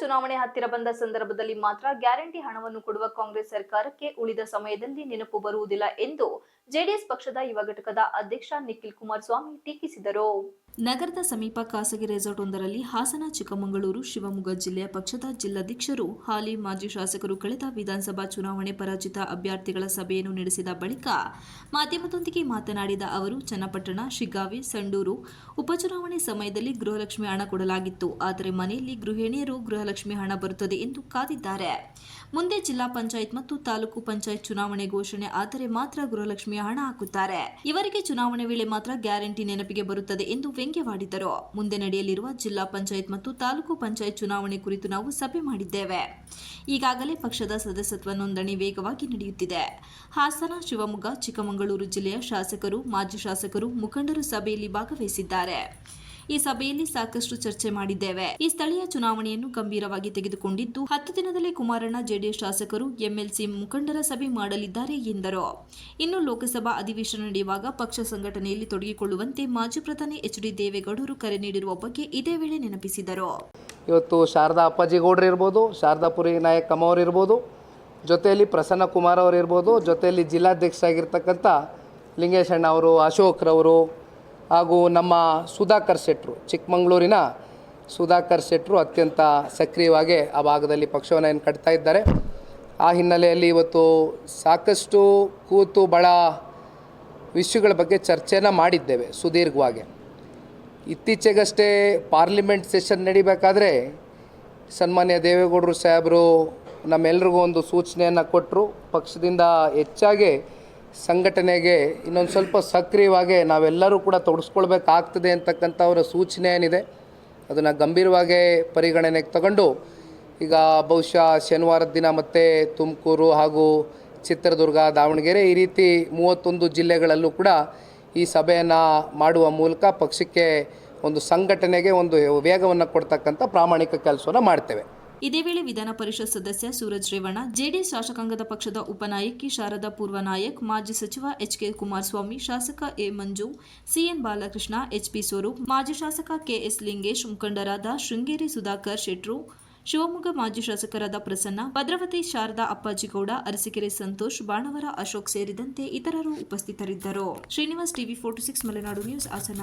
ಚುನಾವಣೆ ಹತ್ತಿರ ಬಂದ ಸಂದರ್ಭದಲ್ಲಿ ಮಾತ್ರ ಗ್ಯಾರಂಟಿ ಹಣವನ್ನು ಕೊಡುವ ಕಾಂಗ್ರೆಸ್ ಸರ್ಕಾರಕ್ಕೆ ಉಳಿದ ಸಮಯದಲ್ಲಿ ನೆನಪು ಬರುವುದಿಲ್ಲ ಎಂದು ಜೆಡಿಎಸ್ ಪಕ್ಷದ ಯುವ ಘಟಕದ ಅಧ್ಯಕ್ಷ ನಿಖಿಲ್ ಕುಮಾರಸ್ವಾಮಿ ಟೀಕಿಸಿದರು. ನಗರದ ಸಮೀಪ ಖಾಸಗಿ ರೆಸಾರ್ಟ್ ಒಂದರಲ್ಲಿ ಹಾಸನ, ಚಿಕ್ಕಮಗಳೂರು, ಶಿವಮೊಗ್ಗ ಜಿಲ್ಲೆಯ ಪಕ್ಷದ ಜಿಲ್ಲಾಧ್ಯಕ್ಷರು, ಹಾಲಿ ಮಾಜಿ ಶಾಸಕರು ಕಳೆದ ವಿಧಾನಸಭಾ ಚುನಾವಣೆ ಪರಾಜಿತ ಅಭ್ಯರ್ಥಿಗಳ ಸಭೆಯನ್ನು ನಡೆಸಿದ ಬಳಿಕ ಮಾಧ್ಯಮದೊಂದಿಗೆ ಮಾತನಾಡಿದ ಅವರು, ಚನ್ನಪಟ್ಟಣ, ಶಿಗ್ಗಾವಿ, ಸಂಡೂರು ಉಪಚುನಾವಣೆ ಸಮಯದಲ್ಲಿ ಗೃಹಲಕ್ಷ್ಮಿ ಹಣ ಕೊಡಲಾಗಿತ್ತು. ಆದರೆ ಮನೆಯಲ್ಲಿ ಗೃಹಿಣಿಯರು ಗೃಹಲಕ್ಷ್ಮಿ ಹಣ ಬರುತ್ತದೆ ಎಂದು ಕಾದಿದ್ದಾರೆ. ಮುಂದೆ ಜಿಲ್ಲಾ ಪಂಚಾಯತ್ ಮತ್ತು ತಾಲೂಕು ಪಂಚಾಯತ್ ಚುನಾವಣೆ ಘೋಷಣೆ ಆದರೆ ಮಾತ್ರ ಗೃಹಲಕ್ಷ್ಮಿಯ ಹಣ ಹಾಕುತ್ತಾರೆ. ಇವರಿಗೆ ಚುನಾವಣೆ ವೇಳೆ ಮಾತ್ರ ಗ್ಯಾರಂಟಿ ನೆನಪಿಗೆ ಬರುತ್ತದೆ ಎಂದು ವ್ಯಂಗ್ಯವಾಡಿದರು ಮುಂದೆ ನಡೆಯಲಿರುವ ಜಿಲ್ಲಾ ಪಂಚಾಯತ್ ಮತ್ತು ತಾಲೂಕು ಪಂಚಾಯತ್ ಚುನಾವಣೆ ಕುರಿತು ನಾವು ಸಭೆ ಮಾಡಿದ್ದೇವೆ. ಈಗಾಗಲೇ ಪಕ್ಷದ ಸದಸ್ಯತ್ವ ನೋಂದಣಿ ವೇಗವಾಗಿ ನಡೆಯುತ್ತಿದೆ. ಹಾಸನ, ಶಿವಮೊಗ್ಗ, ಚಿಕ್ಕಮಗಳೂರು ಜಿಲ್ಲೆಯ ಶಾಸಕರು, ಮಾಜಿ ಶಾಸಕರು, ಮುಖಂಡರು ಸಭೆಯಲ್ಲಿ ಭಾಗವಹಿಸಿದ್ದಾರೆ. ಈ ಸಭೆಯಲ್ಲಿ ಸಾಕಷ್ಟು ಚರ್ಚೆ ಮಾಡಿದ್ದೇವೆ. ಈ ಸ್ಥಳೀಯ ಚುನಾವಣೆಯನ್ನು ಗಂಭೀರವಾಗಿ ತೆಗೆದುಕೊಂಡಿದ್ದು, ಹತ್ತು ದಿನದಲ್ಲಿ ಕುಮಾರಣ್ಣ ಜೆಡಿಎಸ್ ಶಾಸಕರು ಎಂಎಲ್ಸಿ ಮುಖಂಡರ ಸಭೆ ಮಾಡಲಿದ್ದಾರೆ ಎಂದರು. ಇನ್ನು ಲೋಕಸಭಾ ಅಧಿವೇಶನ ನಡೆಯುವಾಗ ಪಕ್ಷ ಸಂಘಟನೆಯಲ್ಲಿ ತೊಡಗಿಕೊಳ್ಳುವಂತೆ ಮಾಜಿ ಪ್ರಧಾನಿ ಎಚ್ ಡಿ ದೇವೇಗೌಡರು ಕರೆ ನೀಡಿರುವ ಬಗ್ಗೆ ಇದೇ ವೇಳೆ ನೆನಪಿಸಿದರು. ಇವತ್ತು ಶಾರದಾ ಅಪ್ಪಾಜಿಗೌಡರು ಇರ್ಬೋದು ಶಾರದಾಪುರಿ ನಾಯಕ್ ಅಮ್ಮವ್ರು ಇರ್ಬೋದು, ಜೊತೆಯಲ್ಲಿ ಪ್ರಸನ್ನ ಕುಮಾರ್ ಅವರು ಇರ್ಬೋದು, ಜೊತೆಯಲ್ಲಿ ಜಿಲ್ಲಾಧ್ಯಕ್ಷರಾಗಿರ್ತಕ್ಕಂಥ ಲಿಂಗೇಶಣ್ಣ ಅವರು ಅಶೋಕ್ರವರು ಹಾಗೂ ನಮ್ಮ ಸುಧಾಕರ್ ಶೆಟ್ರು, ಚಿಕ್ಕಮಗಳೂರಿನ ಸುಧಾಕರ್ ಶೆಟ್ರು ಅತ್ಯಂತ ಸಕ್ರಿಯವಾಗಿ ಆ ಭಾಗದಲ್ಲಿ ಪಕ್ಷವನ್ನು ಏನು ಕಟ್ತಾ ಇದ್ದಾರೆ. ಆ ಹಿನ್ನೆಲೆಯಲ್ಲಿ ಇವತ್ತು ಸಾಕಷ್ಟು ಕೂತು ಬಹಳ ವಿಷಯಗಳ ಬಗ್ಗೆ ಚರ್ಚೆನ ಮಾಡಿದ್ದೇವೆ ಸುದೀರ್ಘವಾಗಿ. ಇತ್ತೀಚೆಗಷ್ಟೇ ಪಾರ್ಲಿಮೆಂಟ್ ಸೆಷನ್ ನಡಿಬೇಕಾದ್ರೆ ಸನ್ಮಾನ್ಯ ದೇವೇಗೌಡರು ಸಾಹೇಬರು ನಮ್ಮೆಲ್ರಿಗೂ ಒಂದು ಸೂಚನೆಯನ್ನು ಕೊಟ್ಟರು ಪಕ್ಷದಿಂದ ಹೆಚ್ಚಾಗಿ ಸಂಘಟನೆಗೆ ಇನ್ನೊಂದು ಸ್ವಲ್ಪ ಸಕ್ರಿಯವಾಗಿ ನಾವೆಲ್ಲರೂ ಕೂಡ ತೊಡಸ್ಕೊಳ್ಬೇಕಾಗ್ತದೆ ಅಂತಕ್ಕಂಥ ಅವರ ಸೂಚನೆ ಏನಿದೆ, ಅದನ್ನು ಗಂಭೀರವಾಗಿ ಪರಿಗಣನೆಗೆ ತಗೊಂಡು ಈಗ ಬಹುಶಃ ಶನಿವಾರದ ದಿನ ಮತ್ತೆ ತುಮಕೂರು ಹಾಗೂ ಚಿತ್ರದುರ್ಗ, ದಾವಣಗೆರೆ ಈ ರೀತಿ ಮೂವತ್ತೊಂದು ಜಿಲ್ಲೆಗಳಲ್ಲೂ ಕೂಡ ಈ ಸಭೆಯನ್ನು ಮಾಡುವ ಮೂಲಕ ಪಕ್ಷಕ್ಕೆ ಒಂದು ಸಂಘಟನೆಗೆ ಒಂದು ವೇಗವನ್ನು ಕೊಡ್ತಕ್ಕಂಥ ಪ್ರಾಮಾಣಿಕ ಕೆಲಸವನ್ನು ಮಾಡ್ತೇವೆ. ಇದೇ ವೇಳೆ ವಿಧಾನ ಪರಿಷತ್ ಸದಸ್ಯ ಸೂರಜ್ ರೇವಣ್ಣ, ಜೆಡಿಎಸ್ ಶಾಸಕಾಂಗದ ಪಕ್ಷದ ಉಪನಾಯಕಿ ಶಾರದಾ ಪೂರ್ವ ನಾಯಕ್ ಮಾಜಿ ಸಚಿವ ಎಚ್ ಕೆ ಕುಮಾರಸ್ವಾಮಿ, ಶಾಸಕ A Manju, C N Balakrishna H P Swaroop, ಮಾಜಿ ಶಾಸಕ ಕೆಎಸ್ ಲಿಂಗೇಶ್, ಮುಖಂಡರಾದ ಶೃಂಗೇರಿ ಸುಧಾಕರ್ ಶೆಟ್ರು, ಶಿವಮೊಗ್ಗ ಮಾಜಿ ಶಾಸಕರಾದ ಪ್ರಸನ್ನ, ಭದ್ರಾವತಿ ಶಾರದಾ ಅಪ್ಪಾಜಿಗೌಡ, ಅರಸಿಕೆರೆ ಸಂತೋಷ್, ಬಾಣವರ ಅಶೋಕ್ ಸೇರಿದಂತೆ ಇತರರು ಉಪಸ್ಥಿತರಿದ್ದರು. Srinivas TV forty six Malenadu news Hassan.